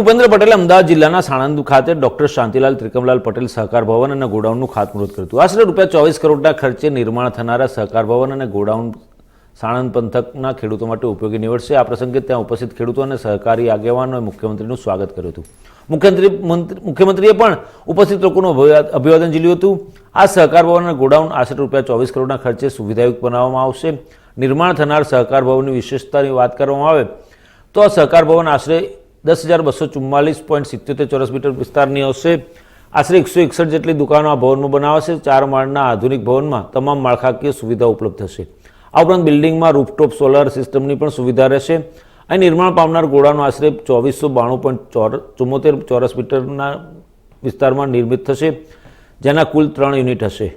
ભૂપેન્દ્ર પટેલે અમદાવાદ જિલ્લાના સાણંદ ખાતે ડોક્ટર શાંતિલાલ ત્રિકમલાલ પટેલ સહકાર ભવન અને ગોડાઉનનું ખાતમુહૂર્ત કર્યું આશરે રૂપિયા ચોવીસ કરોડના ખર્ચે નિર્માણ થનારા સહકાર ભવન અને ગોડાઉન સાણંદ પંથકના ખેડૂતો માટે ઉપયોગી નીવડશે. આ પ્રસંગે ત્યાં ઉપસ્થિત ખેડૂતો અને સહકારી આગેવાનોએ મુખ્યમંત્રીનું સ્વાગત કર્યું હતું. મુખ્યમંત્રી મંત્રી- મુખ્યમંત્રીએ પણ ઉપસ્થિત લોકોનું અભિવા- અભિવાદન ઝીલ્યું હતું. આ સહકાર ભવન અને ગોડાઉન આશરે રૂપિયા ચોવીસ કરોડના ખર્ચે સુવિધાયુક્ત બનાવવામાં આવશે. નિર્માણ થનાર સહકાર ભવનની વિશેષતાની વાત કરવામાં આવે તો આ સહકાર ભવન આશરે દસ હજાર બસો ચુમ્માલીસ પોઈન્ટ સિત્યોતેર ચોરસ મીટર વિસ્તારની હશે આશરે એકસો એકસઠ જેટલી દુકાનો આ ભવનમાં બનાવાશે. ચાર માળના આધુનિક ભવનમાં તમામ માળખાકીય સુવિધા ઉપલબ્ધ થશે આ ઉપરાંત બિલ્ડિંગમાં રૂફટોપ સોલાર સિસ્ટમની પણ સુવિધા રહેશે. અહીં નિર્માણ પામનાર ગોળાનો આશરે ચોવીસો બાણું પોઈન્ટ ચોર ચુમ્મોતેર ચોરસ મીટરના વિસ્તારમાં નિર્મિત થશે, જેના કુલ ત્રણ યુનિટ હશે.